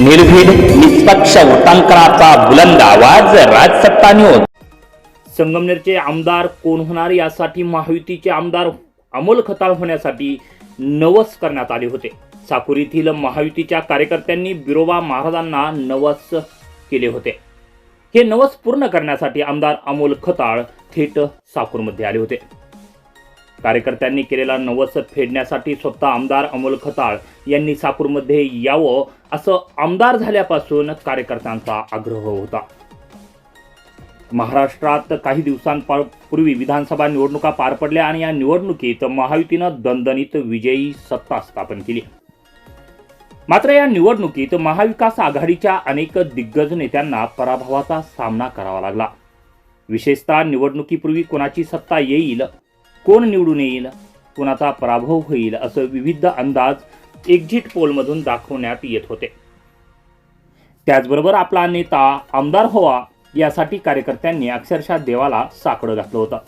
निर्भीड निष्पक्ष वृत्तांकनाचा बुलंद आवाज राजसत्ता न्यूज संगमनेरचे आमदार कोण होणार यासाठी महायुतीचे आमदार अमोल खताळ होण्यासाठी नवस करण्यात आले होते. साकुर येथील महायुतीच्या कार्यकर्त्यांनी बिरोबा महाराजांना नवस केले होते. हे नवस पूर्ण करण्यासाठी आमदार अमोल खताळ थेट साकूरमध्ये आले होते. कार्यकर्त्यांनी केलेला नवस फेडण्यासाठी स्वतः आमदार अमोल खताळ यांनी साकूरमध्ये यावं असं आमदार झाल्यापासून कार्यकर्त्यांचा आग्रह होता. महाराष्ट्रात काही दिवसांपूर्वी विधानसभा निवडणुका पार पडल्या आणि या निवडणुकीत महायुतीनं दणदणीत विजयी सत्ता स्थापन केली. मात्र या निवडणुकीत महाविकास आघाडीच्या अनेक दिग्गज नेत्यांना पराभवाचा सामना करावा लागला. विशेषतः निवडणुकीपूर्वी कोणाची सत्ता येईल? कोण निवडून येईल? कोणाचा पराभव होईल? असं विविध अंदाज एक्झिट पोलमधून दाखवण्यात येत होते. त्याचबरोबर आपला नेता आमदार व्हावा यासाठी कार्यकर्त्यांनी अक्षरशः देवाला साकडं घातलं होतं.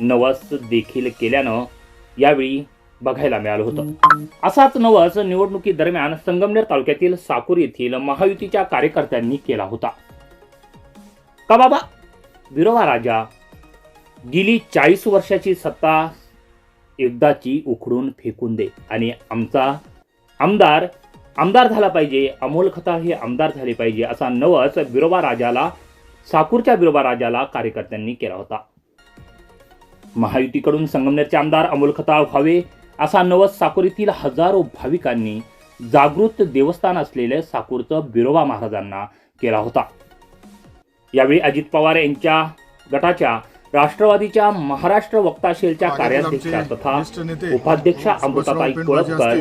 नवस देखील केल्यानं यावेळी बघायला मिळालं होतं. असाच नवस निवडणुकीदरम्यान संगमनेर तालुक्यातील साकूर येथील महायुतीच्या कार्यकर्त्यांनी केला होता. का बाबा? विरोवा राजा गेली चाळीस वर्षाची सत्ता एकदाची उखडून फेकून दे. आणि आमचा आमदार आमदार झाला पाहिजे. अमोल खताळ हे आमदार झाले पाहिजे असा नवस बिरोबा राजाला साकूरच्या बिरोबा राजाला कार्यकर्त्यांनी केला होता. महायुतीकडून संगमनेरचे आमदार अमोल खताळ व्हावे असा नवस साकूर येथील हजारो भाविकांनी जागृत देवस्थान असलेले साकूरचं बिरोबा महाराजांना केला होता. यावेळी अजित पवार यांच्या गटाच्या राष्ट्रवादीच्या महाराष्ट्र वक्ता सेलच्या कार्याध्यक्षा तथा उपाध्यक्षा अमृताताई कोळपकर.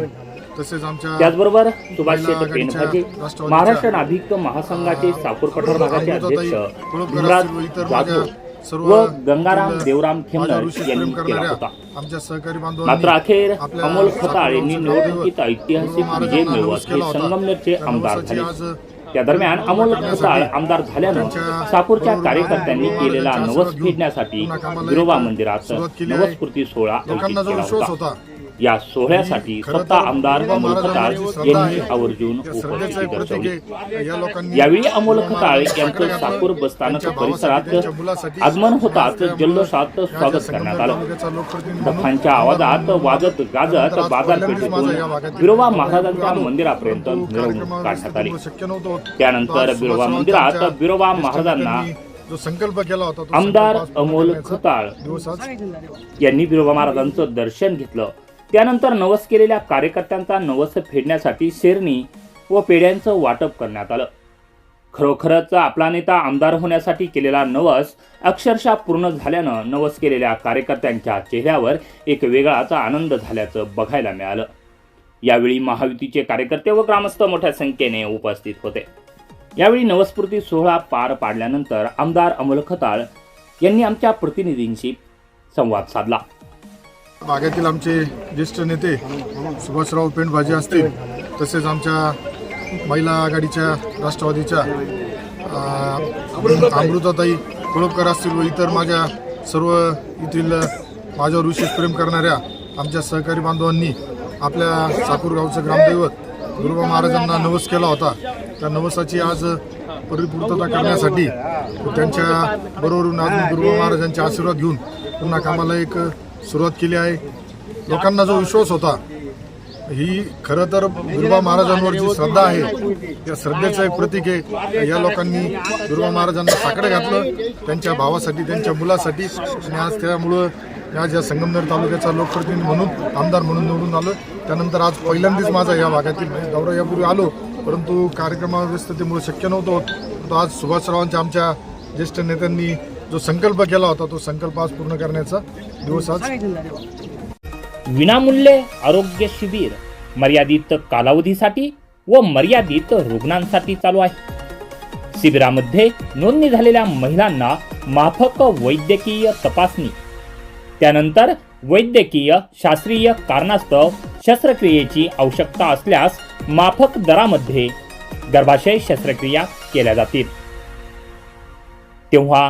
त्याचबरोबर सुभाष आघाडीच्या पेनभाजे महाराष्ट्र नाभिक महासंघाचे साकूर पठार भागाचे अध्यक्ष जाधव व गंगाराम देवराम खेमनर यांनी केला होता. मात्र अखेर अमोल खताळ यांनी निवडणुकीत ऐतिहासिक विजय मिळवत हे. संगमनेरचे आमदार झाले. त्या दरम्यान अमोल खताळ आमदार झाल्यानं त्यांच्या साकूरच्या कार्यकर्त्यांनी केलेला नवस फेडण्यासाठी विरोबा मंदिरात नवस्फूर्ती सोहळा आयोजित केला होता. या सोहळ्यासाठी तर आमदार अमोल खताळ यांनी. आवर्जून उपस्थिती दर्शवली आहे या लोकांनी यावेळी अमोल खताळ यांचं साकूर. बसस्थानक परिसरात आगमन होताच जल्लोषात स्वागत करण्यात आलं दफांच्या आवाजात वाजत गाजत बाजारपेठेतून बिरोबा महाराजांच्या. मंदिरापर्यंत परंतु मिरवणूक काढण्यात आली. त्यानंतर बिरोबा मंदिरात बिरोबा महाराजांना जो संकल्प केला होता तो आमदार अमोल खताळ यांनी बिरोबा महाराजांचं दर्शन घेतलं त्यानंतर नवस केलेल्या कार्यकर्त्यांचा नवस फेडण्यासाठी शेरणी व पेढ्यांचं वाटप करण्यात आलं. खरोखरच आपला नेता आमदार होण्यासाठी केलेला नवस अक्षरशः पूर्ण झाल्यानं नवस केलेल्या कार्यकर्त्यांच्या चेहऱ्यावर एक वेगळाच आनंद झाल्याचं बघायला मिळालं. यावेळी महायुतीचे कार्यकर्ते व ग्रामस्थ मोठ्या संख्येने उपस्थित होते. यावेळी नवस्फूर्ती सोहळा पार पाडल्यानंतर आमदार अमोल खताळ यांनी आमच्या प्रतिनिधींशी संवाद साधला. भागातील आमचे ज्येष्ठ नेते सुभाषराव पेंडभाजी असतील तसेच आमच्या महिला आघाडीच्या राष्ट्रवादीच्या अमृताताई कोळपकर असतील व इतर माझ्या सर्व येथील माझ्यावर विशेष प्रेम करणाऱ्या आमच्या सहकारी बांधवांनी आपल्या साकूरगावचं ग्रामदैवत गुरुबा महाराजांना नवस केला होता. त्या नवसाची आज परिपूर्तता करण्यासाठी त्यांच्या बरोबरून आज गुरुबा महाराजांचे आशीर्वाद घेऊन पुन्हा कामाला एक सुरुवात केली आहे. लोकांना जो विश्वास होता ही खरं तर दुर्बा महाराजांवर जी श्रद्धा आहे त्या श्रद्धेचं एक प्रतीक आहे. या लोकांनी गुरुबा महाराजांना साकडं घातलं त्यांच्या भावासाठी त्यांच्या मुलासाठी. आणि आज त्यामुळं या ज्या संगमनेर तालुक्याचा लोकप्रतिनिधी म्हणून आमदार म्हणून निवडून आलं त्यानंतर आज पहिल्यांदाच माझा या भागातील दौरा यापूर्वी आलो. परंतु कार्यक्रमाव्यस्ततेमुळे शक्य नव्हतं आज सुभाषरावांच्या आमच्या ज्येष्ठ नेत्यांनी जो संकल्प केला होता तो संकल्प आज पूर्ण करण्याचा दिवस आज विनामूल्य आरोग्य शिबिर मर्यादित कालावधीसाठी व मर्यादित रुग्णांसाठी चालू आहे. शिबिरामध्ये नोंदणी झालेल्या महिलांना माफक वैद्यकीय तपासणी त्यानंतर वैद्यकीय शास्त्रीय कारणास्तव शस्त्रक्रियेची आवश्यकता असल्यास माफक दरामध्ये गर्भाशय शस्त्रक्रिया केल्या जातील. तेव्हा